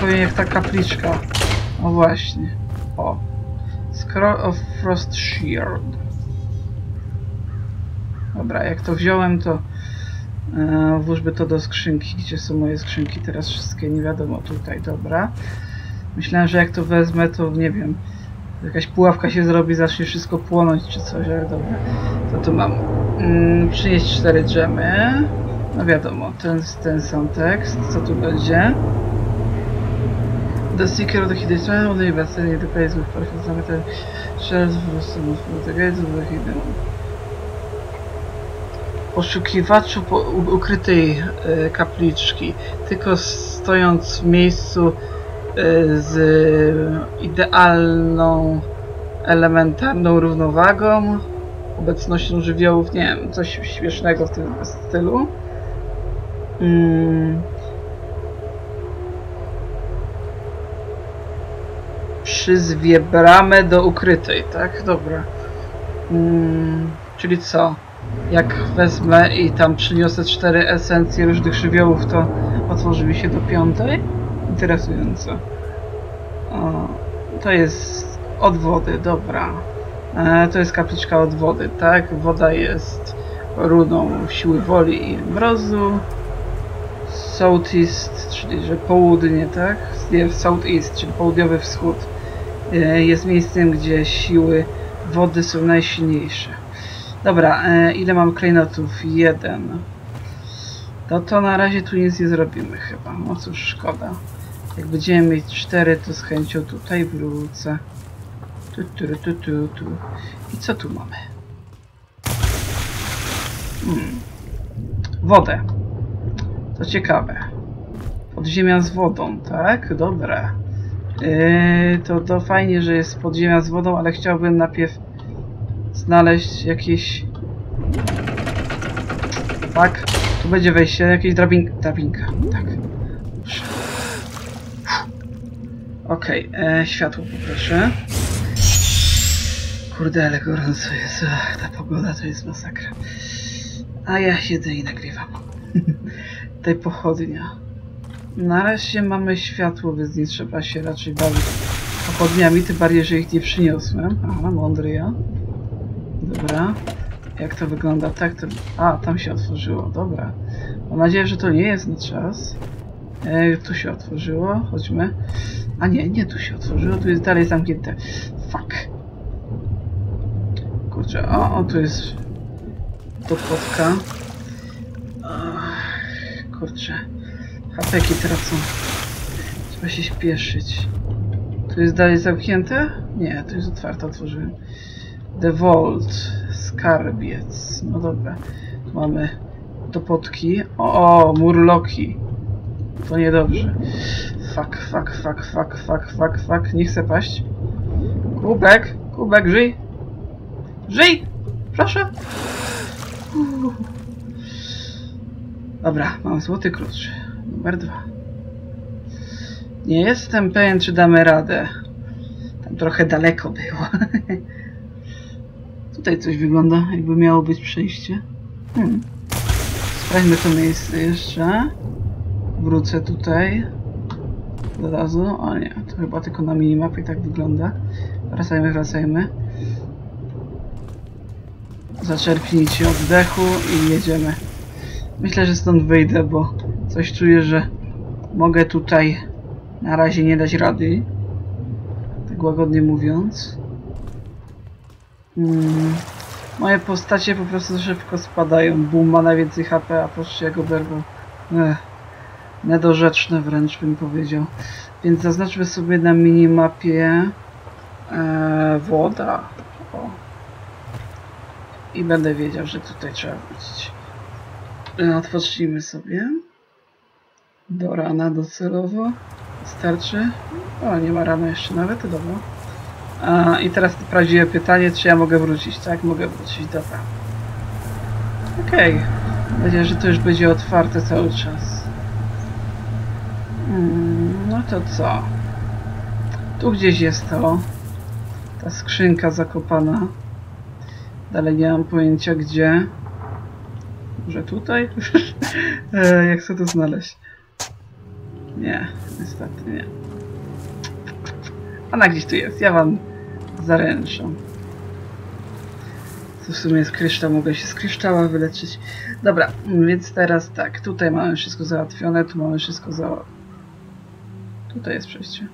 Pewnie jak ta kapliczka. O właśnie. O. Scroll of Frost Shield. Dobra, jak to wziąłem, to e, to do skrzynki. Gdzie są moje skrzynki teraz wszystkie? Nie wiadomo, tutaj, dobra. Myślałem, że jak to wezmę, to nie wiem, jakaś pułapka się zrobi, zacznie wszystko płonąć czy coś, ale dobra. To tu mam. Mm, przynieść cztery dżemy. No wiadomo, ten, ten sam tekst. Co tu będzie? The Seeker of the Hidden Trial, only Bethany, the place with perfect cemetery, shells for the gates of the hidden. Poszukiwaczu po, ukrytej e, kapliczki, tylko stojąc w miejscu e, z idealną elementarną równowagą, obecnością żywiołów, nie wiem, coś śmiesznego w tym stylu. Mm. Przyzwie bramę do ukrytej, tak? Dobra. Mm, czyli co? Jak wezmę i tam przyniosę cztery esencje różnych żywiołów, to otworzy mi się do piątej? Interesujące. O, to jest od wody, dobra. E, to jest kapliczka od wody, tak? Woda jest runą siły woli i mrozu. Southeast, czyli że południe, tak? Nie, Southeast, czyli południowy wschód. E, jest miejscem, gdzie siły wody są najsilniejsze. Dobra, e, ile mam klejnotów? Jeden. No to na razie tu nic nie zrobimy chyba. No cóż, szkoda. Jak będziemy mieć cztery, to z chęcią tutaj wrócę. Tu, tu, tu, tu, tu. I co tu mamy? Hmm. Wodę. To ciekawe. Podziemia z wodą, tak? Dobra. Yy, to, to fajnie, że jest podziemia z wodą, ale chciałbym najpierw znaleźć jakieś... Tak, tu będzie wejście, jakieś drabinka. Drabinka, tak. Okej, okay, światło poproszę. Kurde, ale gorąco jest. Ach, ta pogoda to jest masakra. A ja siedzę i nagrywam. Tutaj pochodnia. Na razie mamy światło, więc nie trzeba się raczej bawić pochodniami, tym bardziej, że ich nie przyniosłem. Aha, mądry ja. Dobra. Jak to wygląda? Tak to... A, tam się otworzyło. Dobra. Mam nadzieję, że to nie jest na czas. E, tu się otworzyło. Chodźmy. A nie, nie tu się otworzyło. Tu jest dalej zamknięte. Fuck. Kurczę, o, o tu jest do płotka. Kurczę. Hapeki tracą. Trzeba się śpieszyć. Tu jest dalej zamknięte? Nie, tu jest otwarte, otworzyłem. The Vault. Skarbiec. No dobra. Mamy dopotki. O, o, murloki. To niedobrze. Fuck, fuck, fuck, fuck, fuck, fuck, fuck. Nie chcę paść. Kubek, kubek, żyj. Żyj! Proszę. Uuu. Dobra, mam złoty klucz. Numer dwa. Nie jestem pewien, czy damy radę. Tam trochę daleko było. Tutaj coś wygląda, jakby miało być przejście. Hmm. Sprawdźmy to miejsce jeszcze. Wrócę tutaj. Od razu. O nie, to chyba tylko na minimapie tak wygląda. Wracajmy, wracajmy. Zaczerpnijcie oddechu i jedziemy. Myślę, że stąd wyjdę, bo coś czuję, że mogę tutaj na razie nie dać rady. Tak łagodnie mówiąc. Hmm. Moje postacie po prostu szybko spadają. Boom ma najwięcej HP, a patrzcie jak oberwał. Ech. Niedorzeczne wręcz bym powiedział. Więc zaznaczmy sobie na minimapie e, woda. O. I będę wiedział, że tutaj trzeba wrócić. E, Otworzymy sobie. Do rana docelowo. Starczy. O, nie ma rana jeszcze nawet, dobra. A, I teraz prawdziwe pytanie, czy ja mogę wrócić? Tak, mogę wrócić, dobra. Okej. Okay. Nadzieję, że to już będzie otwarte cały czas. Hmm, no to co? Tu gdzieś jest to. Ta skrzynka zakopana. Dalej nie mam pojęcia gdzie. Może tutaj? E, Jak chcę to znaleźć? Nie, niestety nie. Ona gdzieś tu jest, ja wam zaręczam. To w sumie jest kryształ, mogę się z kryształa wyleczyć. Dobra, więc teraz tak, tutaj mamy wszystko załatwione, tu mamy wszystko za... Tutaj jest przejście.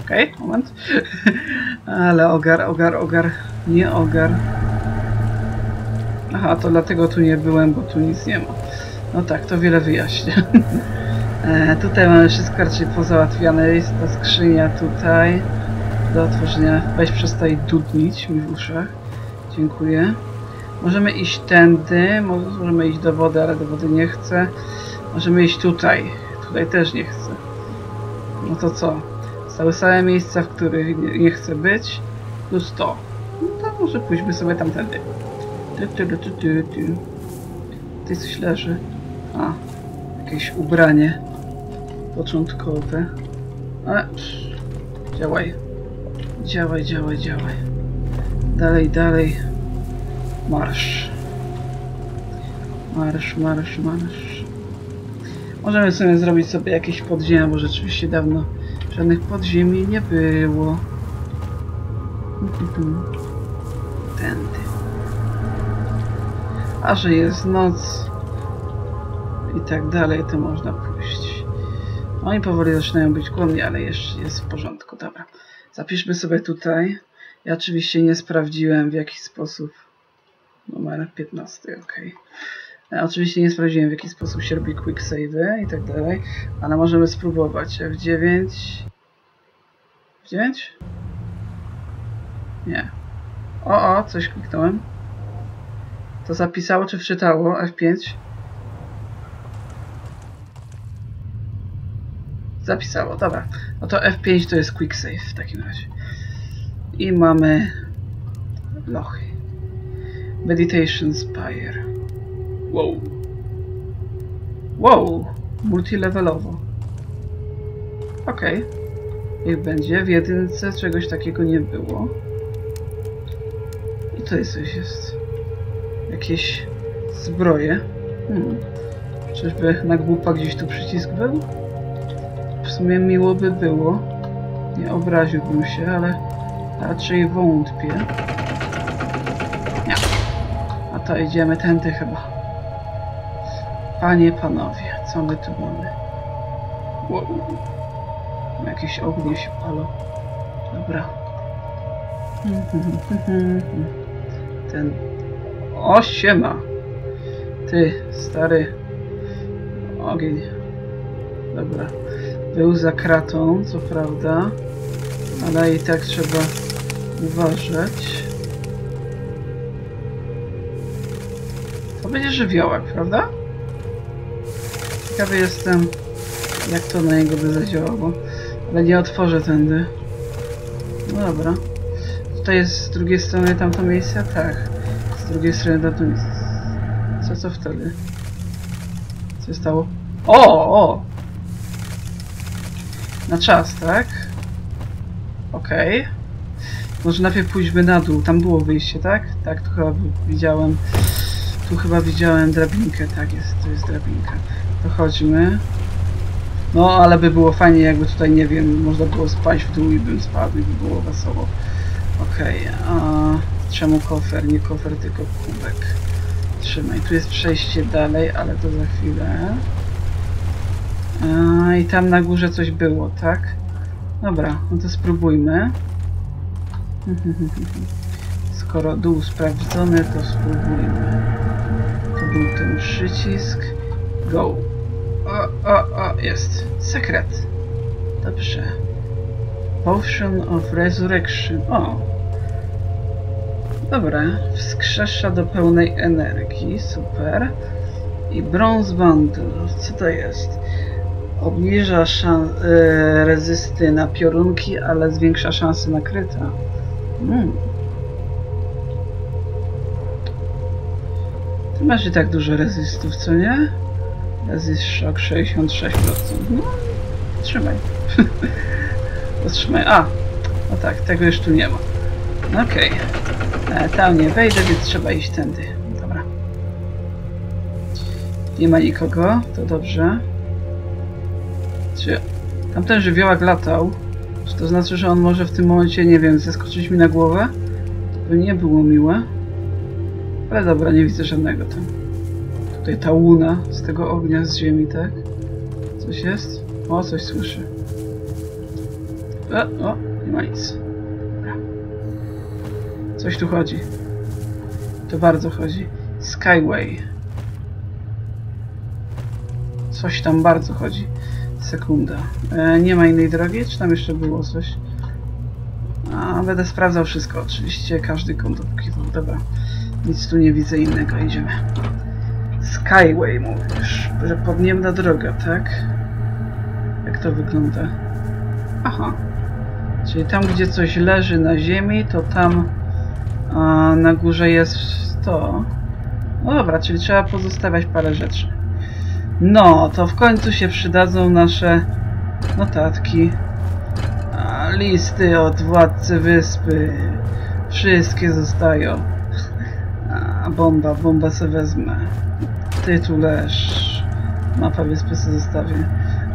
Okej, moment. Ale ogar, ogar, ogar, nie ogar. Aha, to dlatego tu nie byłem, bo tu nic nie ma. No tak, to wiele wyjaśnia. e, tutaj mamy wszystko raczej pozałatwiane. Jest ta skrzynia tutaj do otworzenia. Weź przestań dudnić mi w uszach. Dziękuję. Możemy iść tędy, możemy iść do wody, ale do wody nie chcę. Możemy iść tutaj. Tutaj też nie chcę. No to co? Zostały same miejsca, w których nie, nie chcę być. Plus to. No to może pójdźmy sobie tamtędy. Tu, tu, tu, tu, tu. Tutaj coś leży. A, jakieś ubranie początkowe. Ale działaj. Działaj, działaj, działaj. Dalej, dalej. Marsz. Marsz, marsz, marsz. Możemy sobie zrobić sobie jakieś podziemia, bo rzeczywiście dawno żadnych podziemi nie było. Tędy. A że jest noc i tak dalej, to można. Oni powoli zaczynają być głodni, ale jeszcze jest w porządku. Dobra. Zapiszmy sobie tutaj. Ja oczywiście nie sprawdziłem w jaki sposób. Numer 15, ok. Ja oczywiście nie sprawdziłem w jaki sposób się robi quick save i tak dalej, ale możemy spróbować. F9. F9? Nie. O, o, coś kliknąłem. To zapisało czy wczytało? F5? Zapisało, dobra. No to F5 to jest quick save w takim razie. I mamy lochy. Meditation Spire. Wow. Wow. Multilevelowo. Okej. Okay. Niech będzie. W jedynce czegoś takiego nie było. I tutaj coś jest. Jakieś zbroje. Hmm. Czyżby na głupa gdzieś tu przycisk był? Sumie miło by było. Nie obraziłbym się, ale raczej wątpię. Nie. A to idziemy tędy chyba. Panie, panowie, co my tu mamy? Wow. Jakieś ognie się palą. Dobra. Ten... O, siema! Ty, stary... Ogień. Dobra. Był za kratą, co prawda. Ale i tak trzeba uważać. To będzie żywiołak, prawda? Ciekawy jestem, jak to na niego by zadziałało. Ale nie otworzę tędy. No dobra. Tutaj jest z drugiej strony tamto miejsce? Tak. Z drugiej strony tamto miejsce. Co, co wtedy? Co się stało? O, o! Na czas, tak? Okej. Okay. Może najpierw pójdźmy na dół. Tam było wyjście, tak? Tak, tu chyba widziałem... Tu chyba widziałem drabinkę. Tak jest, to jest drabinka. To chodźmy. No, ale by było fajnie, jakby tutaj, nie wiem, można było spaść w dół i bym spadł i by było wesoło. Okej, okay, a czemu kofer? Nie kofer, tylko kubek. Trzymaj, tu jest przejście dalej, ale to za chwilę. A, I tam na górze coś było, tak? Dobra, no to spróbujmy. Skoro dół sprawdzony, to spróbujmy. To był ten przycisk. Go. O, o, o, jest. Sekret. Dobrze. Potion of Resurrection. O. Dobra. Wskrzesza do pełnej energii. Super. I Bronze Bundle. Co to jest? Obniża szan e, rezysty na piorunki, ale zwiększa szanse na kryta. Hmm. Ty masz i tak dużo rezystów, co nie? Resist Shock 66%. No, trzymaj. Zatrzymaj. A, no tak, tego już tu nie ma. Okej. Okay. Tam nie wejdę, więc trzeba iść tędy. Dobra. Nie ma nikogo, to dobrze. Czy tamten żywiołak latał? Czy to znaczy, że on może w tym momencie, nie wiem, zeskoczyć mi na głowę? To by nie było miłe. Ale dobra, nie widzę żadnego tam. Tutaj ta łuna z tego ognia z ziemi, tak? Coś jest? O, coś słyszę. E, o, nie ma nic. Coś tu chodzi. To bardzo chodzi. Skyway. Coś tam bardzo chodzi. Sekunda. E, nie ma innej drogi? Czy tam jeszcze było coś? A, będę sprawdzał wszystko. Oczywiście każdy kąt obkiwał. Dobra. Nic tu nie widzę innego. Idziemy. Skyway mówisz, że podniemna droga, tak? Jak to wygląda? Aha. Czyli tam, gdzie coś leży na ziemi, to tam a, na górze jest to. No dobra, czyli trzeba pozostawiać parę rzeczy. No, to w końcu się przydadzą nasze notatki. Listy od władcy wyspy. Wszystkie zostają. A, bomba, bomba se wezmę. Tytularz. Mapa wyspy sobie zostawię.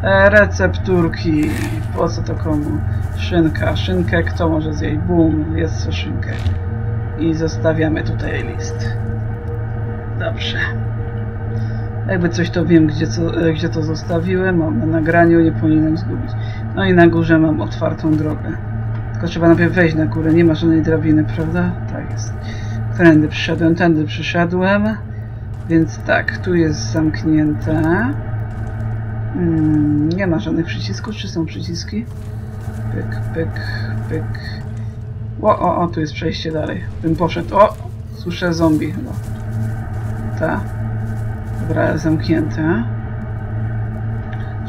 E, recepturki. Po co to komu? Szynka. Szynkę kto może zjeść? Bum, jest co szynkę. I zostawiamy tutaj list. Dobrze. Jakby coś to wiem, gdzie, co, e, gdzie to zostawiłem. Mam na nagraniu, nie powinienem zgubić. No i na górze mam otwartą drogę. Tylko trzeba najpierw wejść na górę. Nie ma żadnej drabiny, prawda? Tak jest. Tędy przyszedłem, tędy przyszedłem. Więc tak, tu jest zamknięte. Mm, nie ma żadnych przycisków, czy są przyciski? Pyk, pyk, pyk. O, o, o, tu jest przejście dalej. Bym poszedł. O! Słyszę zombie chyba. Ta. Dobra, zamknięte.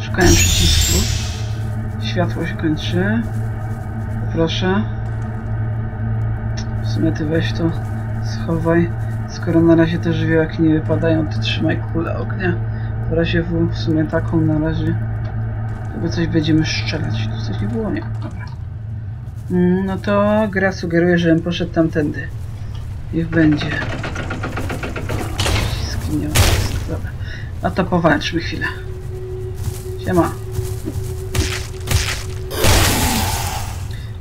Szukałem przycisków. Światło się kończy. Proszę. W sumie ty weź to, schowaj. Skoro na razie te żywiołaki nie wypadają, to trzymaj kulę ognia. W razie W, w sumie taką na razie. Jakby coś będziemy strzelać. Tu coś nie było? Nie. Dobra. Mm, No to gra sugeruje, żebym poszedł tamtędy. Niech będzie. No to powalczmy chwilę. Siema.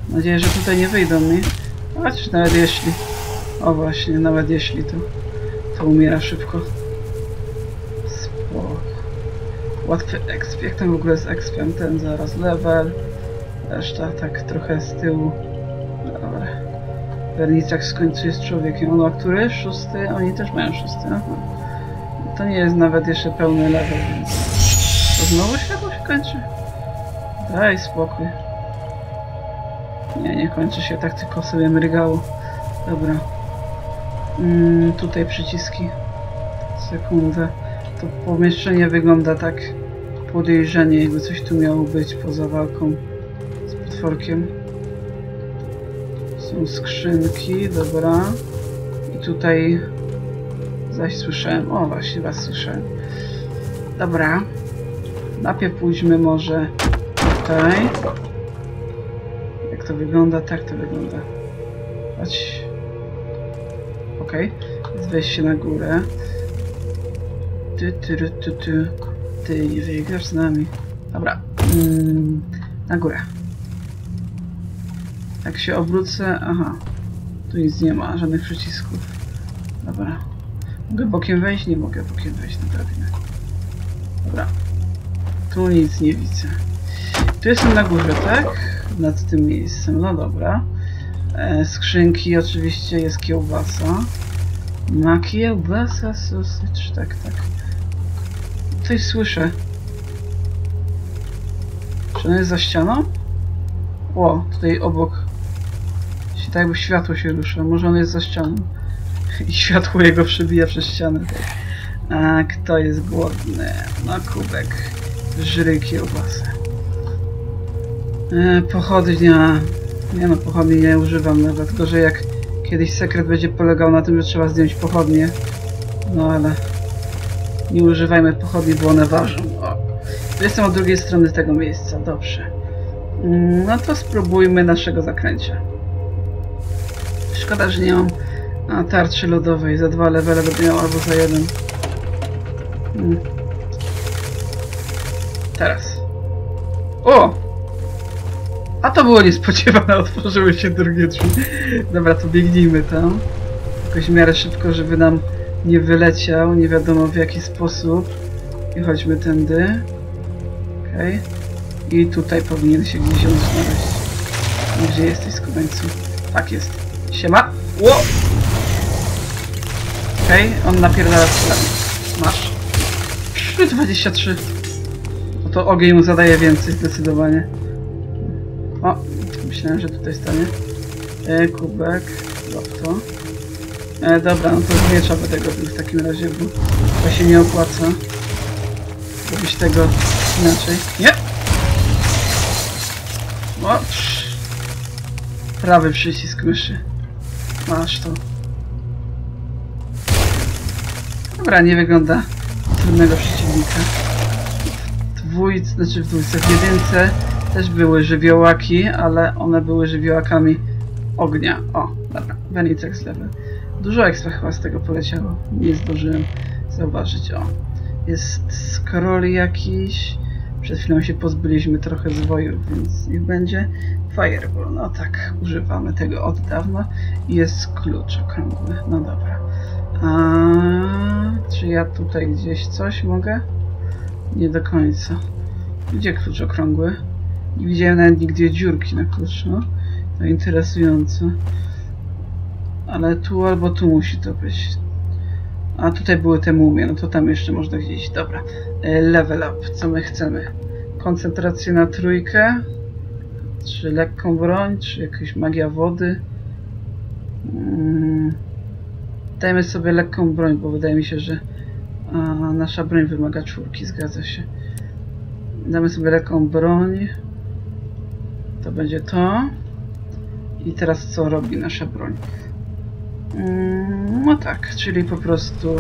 Mam nadzieję, że tutaj nie wyjdą mi. Chociaż nawet jeśli. O właśnie, nawet jeśli to, to umiera szybko. Spoko. Łatwy exp. Jak tam w ogóle jest expem? Ten zaraz level. Reszta tak trochę z tyłu. Dobra. Werniczak w końcu jest człowiekiem. On ma który? Szósty? Oni też mają szósty. Aha. To nie jest nawet jeszcze pełny level, więc... To znowu światło się kończy? Daj spokój. Nie, nie kończy się tak, tylko sobie mrygało. Dobra. Mm, tutaj przyciski. Sekundę. To pomieszczenie wygląda tak podejrzanie, jakby coś tu miało być poza walką z potworkiem. Są skrzynki, dobra. I tutaj zaś słyszałem. O, właśnie was słyszałem. Dobra. Najpierw pójdźmy może tutaj. Jak to wygląda? Tak to wygląda. Chodź. Okej. Okay. Się na górę. Ty, ty, ty, ty, ty. Ty z nami. Dobra. Mm, na górę. Jak się obrócę... Aha. Tu nic nie ma, żadnych przycisków. Dobra. Mogę bokiem wejść? Nie mogę bokiem wejść na drabinę. Dobra. Tu nic nie widzę. Tu jestem na górze, tak? Nad tym miejscem. No dobra. E, skrzynki oczywiście jest kiełbasa. Ma kiełbasa, sausage, tak, tak. Coś słyszę. Czy on jest za ścianą? O, tutaj obok. Tak jakby światło się rusza. Może on jest za ścianą. I światło jego przebija przez ścianę. A kto jest głodny? No kubek. Żry kiełbasę. E, pochodnia. Nie no, pochodni nie używam nawet, tylko że jak kiedyś sekret będzie polegał na tym, że trzeba zdjąć pochodnie. No ale nie używajmy pochodni, bo one ważą. O. Jestem od drugiej strony tego miejsca, dobrze. Mm, No to spróbujmy naszego zakręcia. Szkoda, że nie mam a, tarczy lodowej. Za dwa levele będę miał albo za jeden. Mm. Teraz. O! A to było niespodziewane, otworzyły się drugie drzwi. Dobra, to biegnijmy tam. Jakoś w miarę szybko, żeby nam nie wyleciał, nie wiadomo w jaki sposób. I chodźmy tędy. Okej. I tutaj powinien się gdzieś on znaleźć. Gdzie jesteś, skubańcu? Tak jest. Siema! Ło! Okej, on napierdala strzelami. Masz. 3,23. No to ogień mu zadaje więcej zdecydowanie. O, myślałem, że tutaj stanie. E, kubek, to. E, dobra, no to z miecza będę go w takim razie, bo to się nie opłaca. Robić tego inaczej. Nie! O, psz. Prawy przycisk myszy. Masz to. Dobra, nie wygląda trudnego przeciwnika. W dwójce, znaczy w dwójce, w jedynce też były żywiołaki, ale one były żywiołakami ognia. O, dobra, Benitex level. Dużo ekstra chyba z tego poleciało. Nie zdążyłem zauważyć. O, jest scroll jakiś. Przed chwilą się pozbyliśmy trochę zwojów, więc niech będzie. Fireball, no tak, używamy tego od dawna. Jest klucz okrągły. No dobra. Czy ja tutaj gdzieś coś mogę? Nie do końca. Gdzie klucz okrągły? Nie widziałem nawet nigdzie dziurki na kluczu. To interesujące. Ale tu albo tu musi to być. A tutaj były te mumie, no to tam jeszcze można gdzieś. Dobra. E, Level up. Co my chcemy? Koncentrację na trójkę? Czy lekką broń? Czy jakaś magia wody? Mm. Dajmy sobie lekką broń, bo wydaje mi się, że a, nasza broń wymaga czwórki, zgadza się. Damy sobie lekką broń. To będzie to. I teraz co robi nasza broń? Mm, No tak, czyli po prostu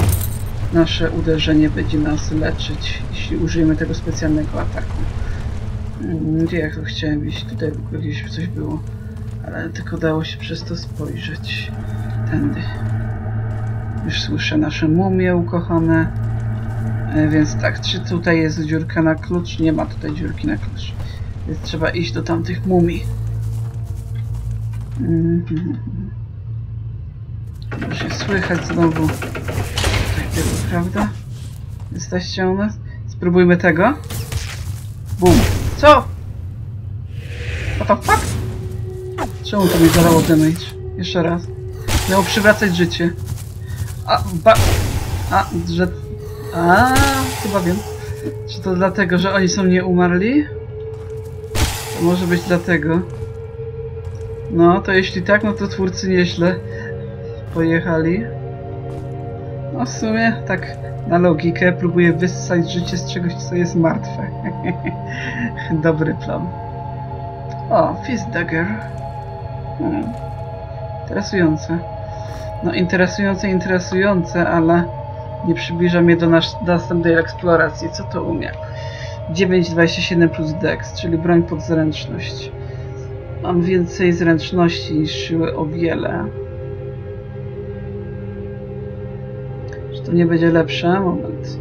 nasze uderzenie będzie nas leczyć, jeśli użyjemy tego specjalnego ataku. Mm, Gdzie ja to chciałem iść? Tutaj gdzieś coś było, ale tylko dało się przez to spojrzeć. Tędy. Już słyszę nasze mumie ukochane. E, Więc tak, czy tutaj jest dziurka na klucz? Nie ma tutaj dziurki na klucz. Więc trzeba iść do tamtych mumii. Mhm. Już się słychać znowu. Takiego, prawda? Jesteście u nas? Spróbujmy tego. Bum. Co? What the fuck? Czemu to mi zalało damage? Jeszcze raz. Miało przywracać życie. A, ba... A, że... A, chyba wiem. Czy to dlatego, że oni są nieumarli? To może być dlatego. No, to jeśli tak, no to twórcy nieźle pojechali. No w sumie, tak na logikę, próbuję wyssać życie z czegoś, co jest martwe. Dobry plan. O, Fist Dagger. Hmm. Interesujące. No interesujące, interesujące, ale nie przybliża mnie do, nasz, do następnej eksploracji. Co to umie? 9,27 plus dex, czyli broń pod zręczność. Mam więcej zręczności niż siły o wiele. Czy to nie będzie lepsze? Moment.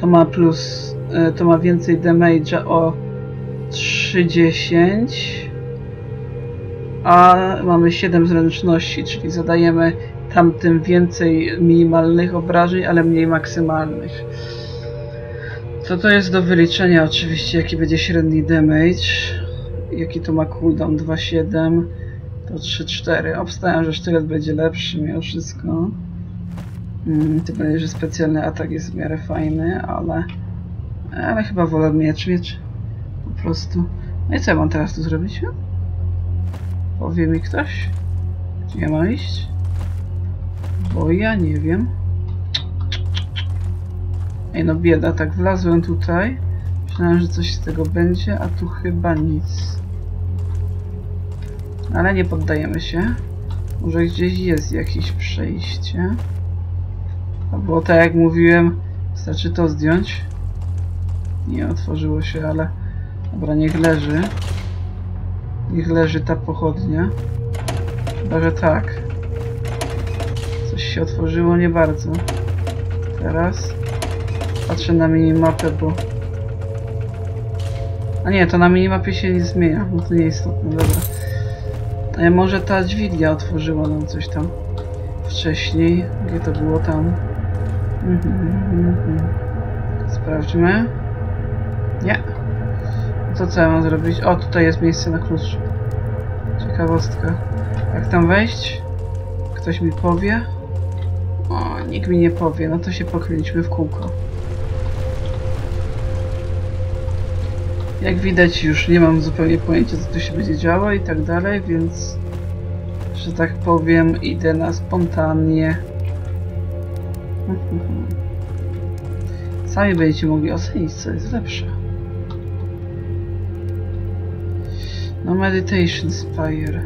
To ma plus... e, To ma więcej damage'a o 3,10 a mamy 7 zręczności, czyli zadajemy tamtym więcej minimalnych obrażeń, ale mniej maksymalnych. To to jest do wyliczenia oczywiście, jaki będzie średni damage. Jaki to ma cooldown 2,7 to 3,4. Obstawiam, że sztylet będzie lepszy mimo wszystko. Mm, tym że specjalny atak jest w miarę fajny, ale... Ale chyba wolę miecz, miecz. Po prostu. No i co ja mam teraz tu zrobić? Powie mi ktoś? Gdzie ja mam iść? Bo ja nie wiem. Ej no bieda, tak wlazłem tutaj. Myślałem, że coś z tego będzie, a tu chyba nic. Ale nie poddajemy się. Może gdzieś jest jakieś przejście. Albo tak jak mówiłem, wystarczy to zdjąć. Nie otworzyło się, ale... Dobra, niech leży. Niech leży ta pochodnia. Chyba, że tak. Coś się otworzyło nie bardzo. Teraz patrzę na minimapę, bo... A nie, to na minimapie się nie zmienia. No to nieistotne, dobra. E, może ta dźwignia otworzyła nam coś tam wcześniej. Gdzie to było tam? Mhm, mhm, mhm. Sprawdźmy. Nie. To co ja mam zrobić? O, tutaj jest miejsce na klucz. Ciekawostka. Jak tam wejść? Ktoś mi powie? O, nikt mi nie powie. No to się pokręćmy w kółko. Jak widać już nie mam zupełnie pojęcia co tu się będzie działo i tak dalej, więc że tak powiem idę na spontanię. Sami będziecie mogli ocenić co jest lepsze. No Meditation Spire.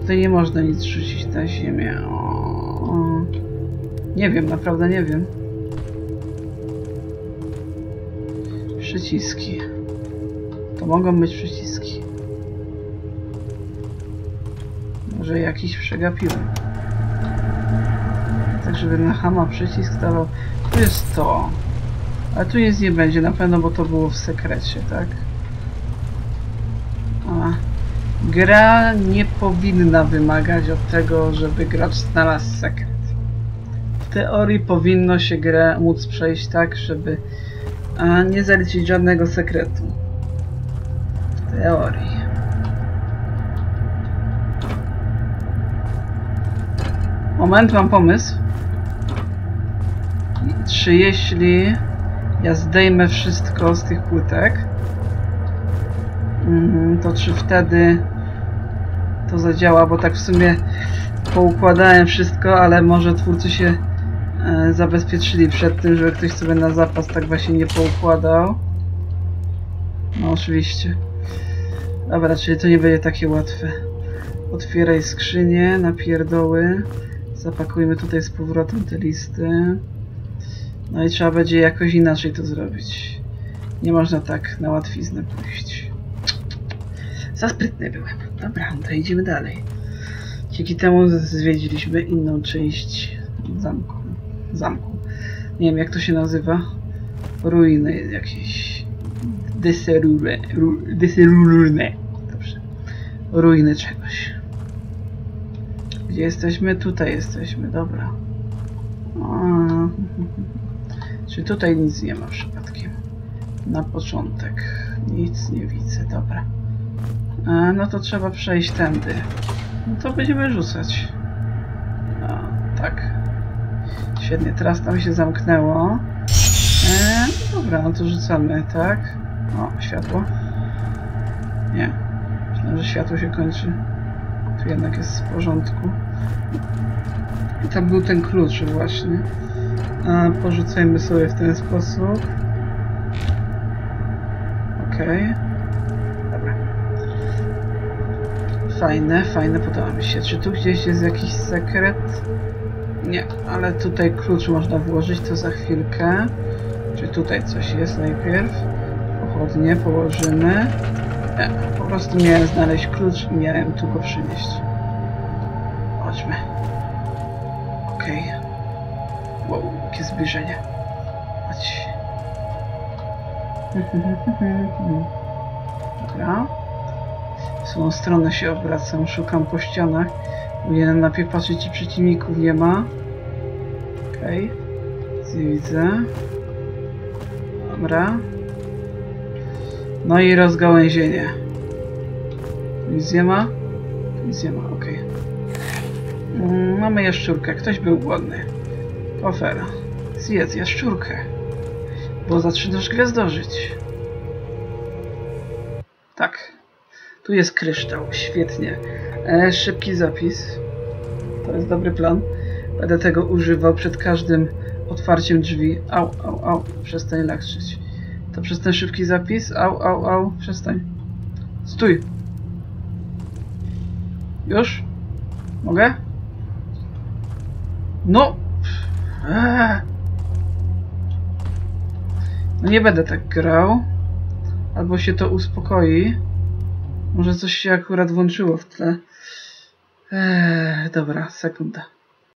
Tutaj nie można nic rzucić na ziemię. O, nie wiem, naprawdę nie wiem. Przyciski. To mogą być przyciski. Może jakiś przegapiłem. Tak, żeby na hama przycisk dawał. Tu jest to. Ale tu nic nie będzie na pewno, bo to było w sekrecie, tak? A. Gra nie powinna wymagać od tego, żeby gracz znalazł sekret. W teorii powinno się grę móc przejść tak, żeby nie zaliczyć żadnego sekretu. W teorii. Moment, mam pomysł. Czy jeśli ja zdejmę wszystko z tych płytek, mhm, to czy wtedy to zadziała, bo tak w sumie poukładałem wszystko, ale może twórcy się e, zabezpieczyli przed tym, żeby ktoś sobie na zapas tak właśnie nie poukładał. No oczywiście. Dobra, czyli to nie będzie takie łatwe. Otwieraj skrzynię na pierdoły. Zapakujmy tutaj z powrotem te listy. No i trzeba będzie jakoś inaczej to zrobić. Nie można tak na łatwiznę pójść. Za sprytny byłem. Dobra, to idziemy dalej. Dzięki temu zwiedziliśmy inną część zamku. Zamku. Nie wiem jak to się nazywa. Ruiny jakieś. Deserure. Deserurne. Dobrze. Ruiny czegoś. Gdzie jesteśmy? Tutaj jesteśmy, dobra. Czy tutaj nic nie ma przypadkiem? Na początek. Nic nie widzę, dobra. A, no to trzeba przejść tędy. No to będziemy rzucać. A, tak. Świetnie, teraz tam się zamknęło. E, dobra, no to rzucamy, tak? O, światło. Nie. Myślałem, że światło się kończy. Tu jednak jest w porządku. I tam był ten klucz właśnie. A porzucajmy sobie w ten sposób. Okej. Okay. Dobra. Fajne, fajne, podoba mi się. Czy tu gdzieś jest jakiś sekret? Nie, ale tutaj klucz można włożyć, to za chwilkę. Czy tutaj coś jest najpierw? Pochodnie położymy. Nie, po prostu miałem znaleźć klucz i miałem tu go przynieść. Chodźmy. Okej. Okay. Wow, jakie zbliżenie. Chodź. Dobra. W stronę się obracam, szukam po ścianach. Powinienem najpierw patrzeć, czy przeciwników nie ma. Okej. Okay. Widzę. Dobra. No i rozgałęzienie. Nic nie ma? Nic nie ma, okej. Okay. Mm, mamy jaszczurkę. Ktoś był głodny. Ofera. Zjedz jaszczurkę. Bo zaczynasz gwiazdożyć. Tak. Tu jest kryształ. Świetnie. E, szybki zapis. To jest dobry plan. Będę tego używał przed każdym otwarciem drzwi. Au, au, au. Przestań lakrzyć. To przez ten szybki zapis. Au, au, au. Przestań. Stój. Już? Mogę? No! Eee. No nie będę tak grał. Albo się to uspokoi. Może coś się akurat włączyło w tle. Eee, dobra, sekunda.